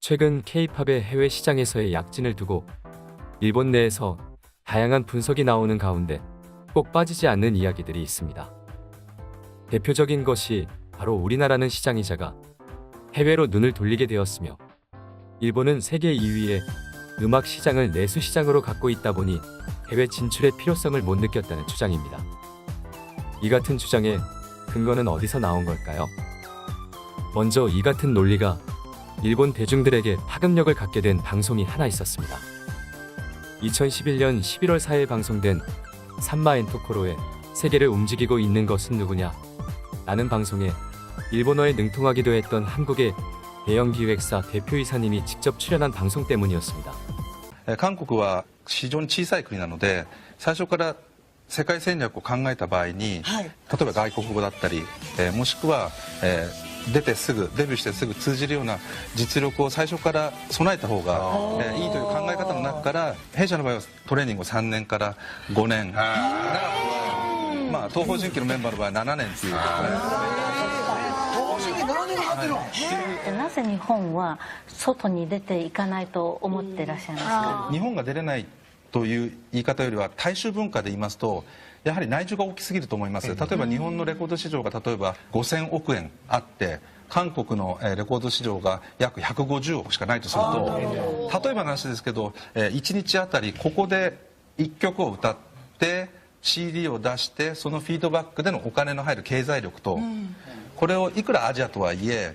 최근 K-팝의 해외 시장에서의 약진을 두고 일본 내에서 다양한 분석이 나오는 가운데 꼭 빠지지 않는 이야기들이 있습니다. 대표적인 것이 바로 우리나라는 시장이자가 해외로 눈을 돌리게 되었으며 일본은 세계 2위의 음악 시장을 내수 시장으로 갖고 있다 보니 해외 진출의 필요성을 못 느꼈다는 주장입니다. 이 같은 주장의 근거는 어디서 나온 걸까요? 먼저 이 같은 논리가 일본 대중들에게 파급력을 갖게 된 방송이 하나 있었습니다. 2011년 11월 4일 방송된 산마 엔토코로의 세계를 움직이고 있는 것은 누구냐? 라는 방송에 일본어에 능통하기도 했던 한국의 대형 기획사 대표이사님이 직접 출연한 방송 때문이었습니다. 예, 한국은 시존 小さい国なので,最初から世界戦略を考えた場合に、はい、例えば外国語だったり、えー、もしくは、えー、出てすぐデビューしてすぐ通じるような実力を最初から備えた方が、えーいいという考え方の中から弊社の場合はトレーニングを3年から5年。まあ、東方神起のメンバーの場合は7年っていう、東方神起7年かかってるの？なぜ日本は外に出ていかないと思ってらっしゃいますか？日本が出れないという言い方よりは大衆文化で言いますとやはり内需が大きすぎると思います。例えば日本のレコード市場が例えば5000億円あって韓国のえーレコード市場が約150億しかないとすると例えばの話ですけど1日あたりここで1曲を歌って CD を出してそのフィードバックでのお金の入る経済力と、これをいくらアジアとはいえ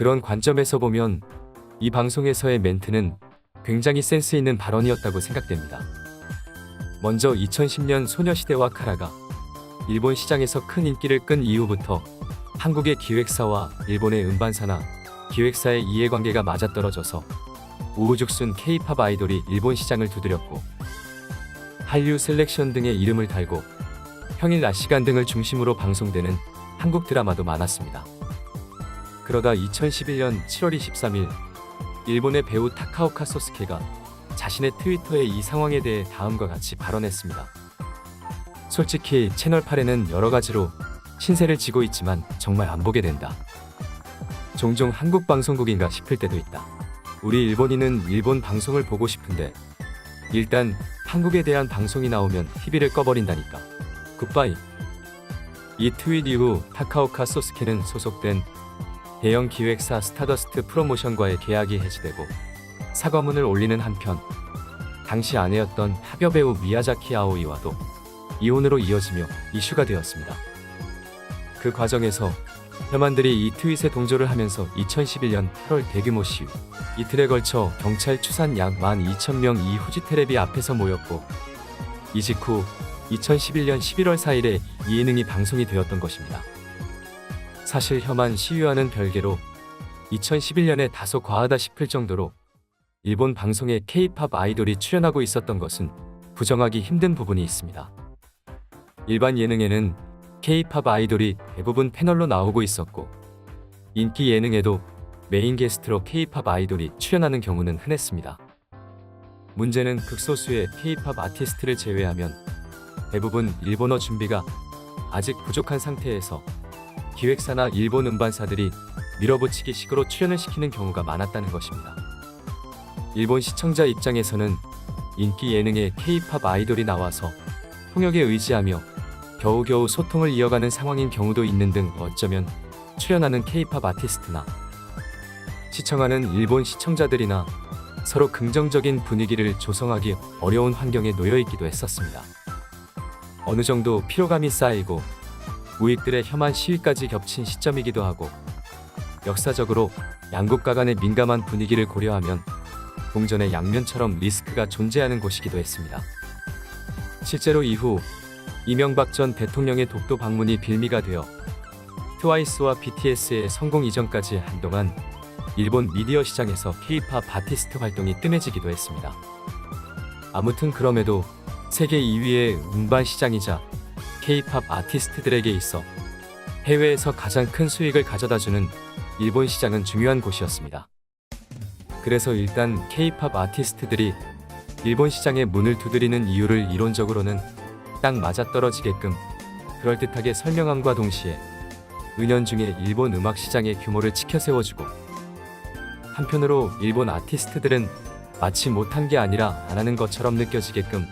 그런 관점에서 보면 이 방송에서의 멘트는 굉장히 센스 있는 발언이었다고 생각됩니다. 먼저 2010년 소녀시대와 카라가 일본 시장에서 큰 인기를 끈 이후부터 한국의 기획사와 일본의 음반사나 기획사의 이해관계가 맞아떨어져서 우후죽순 K-팝 아이돌이 일본 시장을 두드렸고 한류 셀렉션 등의 이름을 달고 평일 낮 시간 등을 중심으로 방송되는 한국 드라마도 많았습니다. 그러다 2011년 7월 23일 일본의 배우 타카오카 소스케가 자신의 트위터에 이 상황에 대해 다음과 같이 발언했습니다. 솔직히 채널 8에는 여러 가지로 신세를 지고 있지만 정말 안 보게 된다. 종종 한국 방송국인가 싶을 때도 있다. 우리 일본인은 일본 방송을 보고 싶은데 일단 한국에 대한 방송이 나오면 TV를 꺼버린다니까. 굿바이. 이 트윗 이후 타카오카 소스케는 소속된 대형 기획사 스타더스트 프로모션과의 계약이 해지되고 사과문을 올리는 한편 당시 아내였던 합여 배우 미야자키 아오이와도 이혼으로 이어지며 이슈가 되었습니다. 그 과정에서 혐한들이 이 트윗에 동조를 하면서 2011년 8월 대규모 시위 이틀에 걸쳐 경찰 추산 약 12,000명 이 후지 테레비 앞에서 모였고 이 직 후 2011년 11월 4일에 이 예능이 방송이 되었던 것입니다. 사실 혐한 시위와는 별개로 2011년에 다소 과하다 싶을 정도로 일본 방송에 K-팝 아이돌이 출연하고 있었던 것은 부정하기 힘든 부분이 있습니다. 일반 예능에는 K-팝 아이돌이 대부분 패널로 나오고 있었고 인기 예능에도 메인 게스트로 K-팝 아이돌이 출연하는 경우는 흔했습니다. 문제는 극소수의 K-팝 아티스트를 제외하면 대부분 일본어 준비가 아직 부족한 상태에서 기획사나 일본 음반사들이 밀어붙이기 식으로 출연을 시키는 경우가 많았다는 것입니다. 일본 시청자 입장에서는 인기 예능에 K-팝 아이돌이 나와서 통역에 의지하며 겨우겨우 소통을 이어가는 상황인 경우도 있는 등 어쩌면 출연하는 K-팝 아티스트나 시청하는 일본 시청자들이나 서로 긍정적인 분위기를 조성하기 어려운 환경에 놓여 있기도 했었습니다. 어느 정도 피로감이 쌓이고 우익들의 혐한 시위까지 겹친 시점이기도 하고 역사적으로 양국가 간의 민감한 분위기를 고려하면 동전의 양면처럼 리스크가 존재하는 곳이기도 했습니다. 실제로 이후 이명박 전 대통령의 독도 방문이 빌미가 되어 트와이스와 BTS의 성공 이전까지 한동안 일본 미디어 시장에서 K-팝 아티스트 활동이 뜸해지기도 했습니다. 아무튼 그럼에도 세계 2위의 음반 시장이자 K-팝 아티스트들에게 있어 해외에서 가장 큰 수익을 가져다주는 일본 시장은 중요한 곳이었습니다. 그래서 일단 K-팝 아티스트들이 일본 시장에 문을 두드리는 이유를 이론적으로는 딱 맞아떨어지게끔 그럴듯하게 설명함과 동시에 은연중에 일본 음악 시장의 규모를 치켜세워주고 한편으로 일본 아티스트들은 마치 못한 게 아니라 안 하는 것처럼 느껴지게끔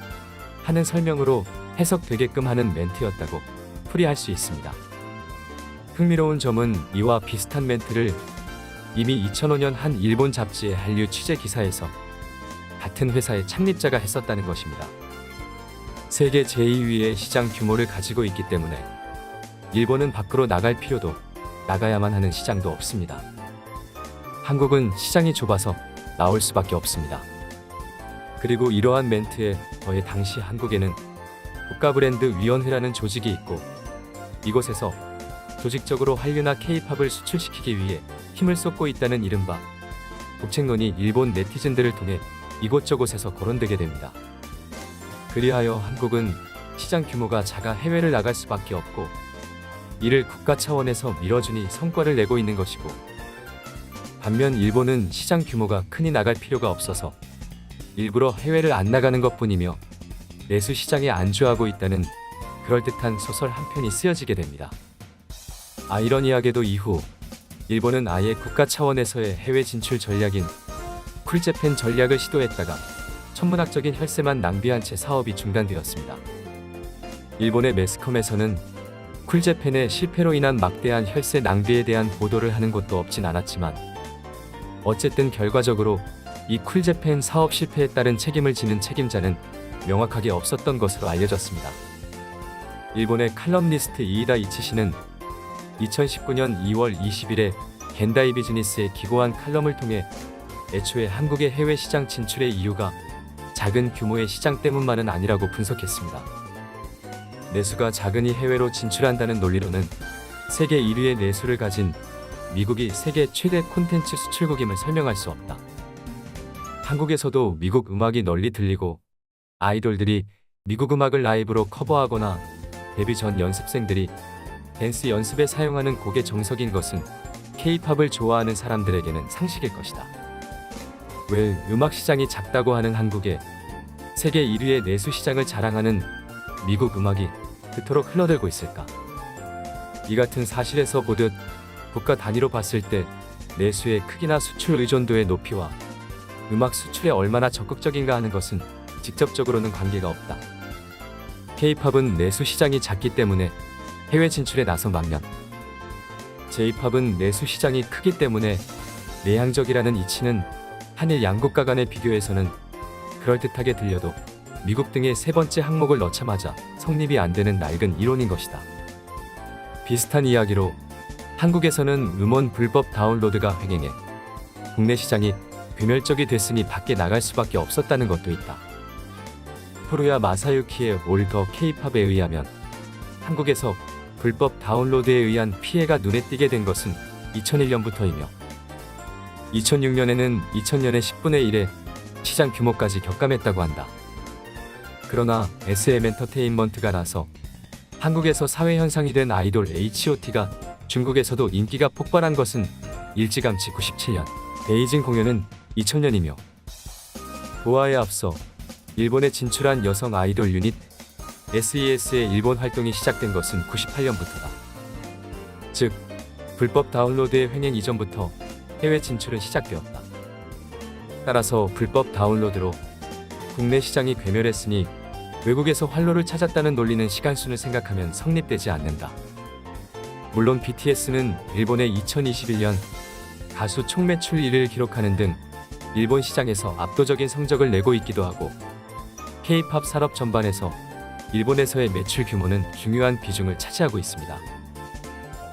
하는 설명으로 해석되게끔 하는 멘트였다고 풀이할 수 있습니다. 흥미로운 점은 이와 비슷한 멘트를 이미 2005년 한 일본 잡지의 한류 취재 기사에서 같은 회사의 창립자가 했었다는 것입니다. 세계 제2위의 시장 규모를 가지고 있기 때문에 일본은 밖으로 나갈 필요도 나가야만 하는 시장도 없습니다. 한국은 시장이 좁아서 나올 수밖에 없습니다. 그리고 이러한 멘트에 더해 당시 한국에는 국가브랜드위원회라는 조직이 있고 이곳에서 조직적으로 한류나 케이팝을 수출시키기 위해 힘을 쏟고 있다는 이른바 국책론이 일본 네티즌들을 통해 이곳저곳에서 거론되게 됩니다. 그리하여 한국은 시장 규모가 작아 해외를 나갈 수밖에 없고 이를 국가 차원에서 밀어주니 성과를 내고 있는 것이고 반면 일본은 시장 규모가 크니 나갈 필요가 없어서 일부러 해외를 안 나가는 것뿐이며 내수 시장에 안주하고 있다는 그럴듯한 소설 한 편이 쓰여지게 됩니다. 아이러니하게도 이후 일본은 아예 국가 차원에서의 해외 진출 전략인 쿨재팬 전략을 시도했다가 천문학적인 혈세만 낭비한 채 사업이 중단되었습니다. 일본의 매스컴에서는 쿨재팬의 실패로 인한 막대한 혈세 낭비에 대한 보도를 하는 곳도 없진 않았지만 어쨌든 결과적으로 이 쿨재팬 사업 실패에 따른 책임을 지는 책임자는 명확하게 없었던 것으로 알려졌습니다. 일본의 칼럼니스트 이이다 이치시는 2019년 2월 20일에 겐다이 비즈니스에 기고한 칼럼을 통해 애초에 한국의 해외 시장 진출의 이유가 작은 규모의 시장 때문만은 아니라고 분석했습니다. 내수가 작으니 해외로 진출한다는 논리로는 세계 1위의 내수를 가진 미국이 세계 최대 콘텐츠 수출국임을 설명할 수 없다. 한국에서도 미국 음악이 널리 들리고 아이돌들이 미국 음악을 라이브로 커버하거나 데뷔 전 연습생들이 댄스 연습에 사용하는 곡의 정석인 것은 K-팝을 좋아하는 사람들에게는 상식일 것이다. 왜 음악 시장이 작다고 하는 한국에 세계 1위의 내수 시장을 자랑하는 미국 음악이 그토록 흘러들고 있을까? 이 같은 사실에서 보듯 국가 단위로 봤을 때 내수의 크기나 수출 의존도의 높이와 음악 수출에 얼마나 적극적인가 하는 것은 직접적으로는 관계가 없다. K-팝은 내수 시장이 작기 때문에 해외 진출에 나선 반면 J-팝은 내수 시장이 크기 때문에 내향적이라는 이치는 한일 양국가 간의 비교에서는 그럴듯하게 들려도 미국 등의 세 번째 항목을 넣자마자 성립이 안 되는 낡은 이론인 것이다. 비슷한 이야기로 한국에서는 음원 불법 다운로드가 횡행해 국내 시장이 괴멸적이 됐으니 밖에 나갈 수밖에 없었다는 것도 있다. 프로야 마사유키의 올더 K-팝에 의하면 한국에서 불법 다운로드에 의한 피해가 눈에 띄게 된 것은 2001년부터이며 2006년에는 2000년의 10분의 1의 시장 규모까지 격감했다고 한다. 그러나 SM 엔터테인먼트가 나서 한국에서 사회 현상이 된 아이돌 H.O.T가 중국에서도 인기가 폭발한 것은 일찌감치 97년, 베이징 공연은 2000년이며 보아에 앞서 일본에 진출한 여성 아이돌 유닛 SES의 일본 활동이 시작된 것은 98년부터다. 즉, 불법 다운로드의 횡행 이전부터 해외 진출은 시작되었다. 따라서 불법 다운로드로 국내 시장이 괴멸했으니 외국에서 활로를 찾았다는 논리는 시간순을 생각하면 성립되지 않는다. 물론 BTS는 일본의 2021년 가수 총매출 1위를 기록하는 등 일본 시장에서 압도적인 성적을 내고 있기도 하고 K-팝 산업 전반에서 일본에서의 매출 규모는 중요한 비중을 차지하고 있습니다.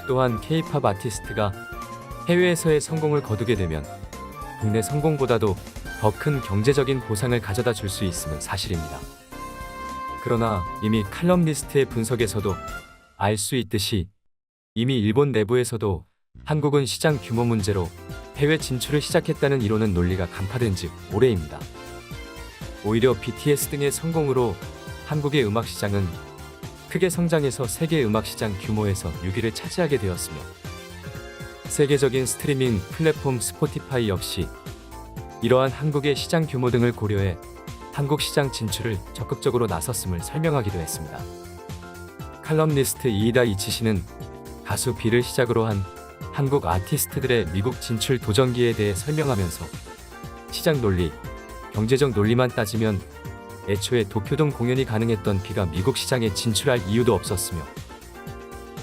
또한 K-팝 아티스트가 해외에서의 성공을 거두게 되면 국내 성공보다도 더 큰 경제적인 보상을 가져다 줄 수 있음은 사실입니다. 그러나 이미 칼럼니스트의 분석에서도 알 수 있듯이 이미 일본 내부에서도 한국은 시장 규모 문제로 해외 진출을 시작했다는 이론은 논리가 간파된 지 오래입니다. 오히려 BTS 등의 성공으로 한국의 음악 시장은 크게 성장해서 세계 음악 시장 규모에서 6위를 차지하게 되었으며 세계적인 스트리밍 플랫폼 스포티파이 역시 이러한 한국의 시장 규모 등을 고려해 한국 시장 진출을 적극적으로 나섰음을 설명하기도 했습니다. 칼럼니스트 이이다 이치시는 가수 비를 시작으로 한 한국 아티스트들의 미국 진출 도전기에 대해 설명하면서 시장 논리, 경제적 논리만 따지면 애초에 도쿄동 공연이 가능했던 비가 미국 시장에 진출할 이유도 없었으며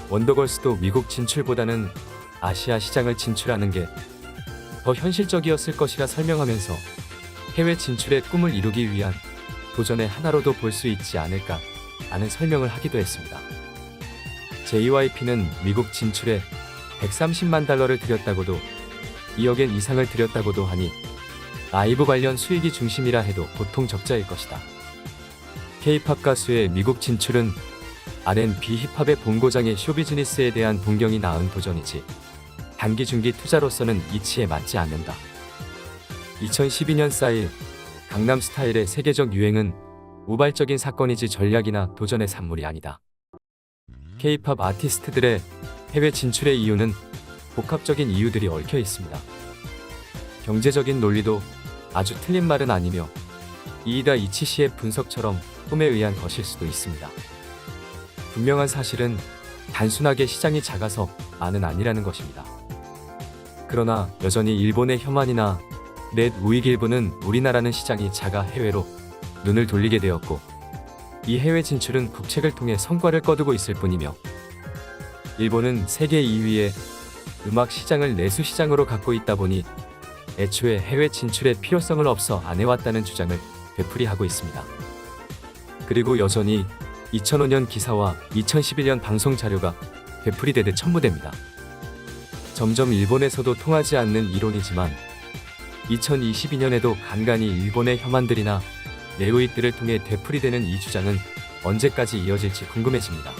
원더걸스도 미국 진출보다는 아시아 시장을 진출하는 게 더 현실적이었을 것이라 설명하면서 해외 진출의 꿈을 이루기 위한 도전의 하나로도 볼 수 있지 않을까 라는 설명을 하기도 했습니다. JYP는 미국 진출에 130만 달러를 들였다고도 2억엔 이상을 들였다고도 하니 라이브 관련 수익이 중심이라 해도 보통 적자일 것이다. K-팝 가수의 미국 진출은 R&B 힙합의 본고장의 쇼비즈니스에 대한 동경이 낳은 도전이지 단기 중기 투자로서는 이치에 맞지 않는다. 2012년 쌓일 강남 스타일의 세계적 유행은 우발적인 사건이지 전략이나 도전의 산물이 아니다. K-팝 아티스트들의 해외 진출의 이유는 복합적인 이유들이 얽혀 있습니다. 경제적인 논리도 아주 틀린 말은 아니며 이이다 이치시의 분석처럼 꿈에 의한 것일 수도 있습니다. 분명한 사실은 단순하게 시장이 작아서만은 아니라는 것입니다. 그러나 여전히 일본의 혐한이나 넷 우익 일부는 우리나라는 시장이 작아 해외로 눈을 돌리게 되었고 이 해외 진출은 국책을 통해 성과를 거두고 있을 뿐이며 일본은 세계 2위의 음악 시장을 내수 시장으로 갖고 있다 보니 애초에 해외 진출의 필요성을 없어 안 해왔다는 주장을 되풀이하고 있습니다. 그리고 여전히 2005년 기사와 2011년 방송 자료가 되풀이되듯 첨부됩니다. 점점 일본에서도 통하지 않는 이론이지만 2022년에도 간간히 일본의 혐한들이나 내우익들을 통해 되풀이되는 이 주장은 언제까지 이어질지 궁금해집니다.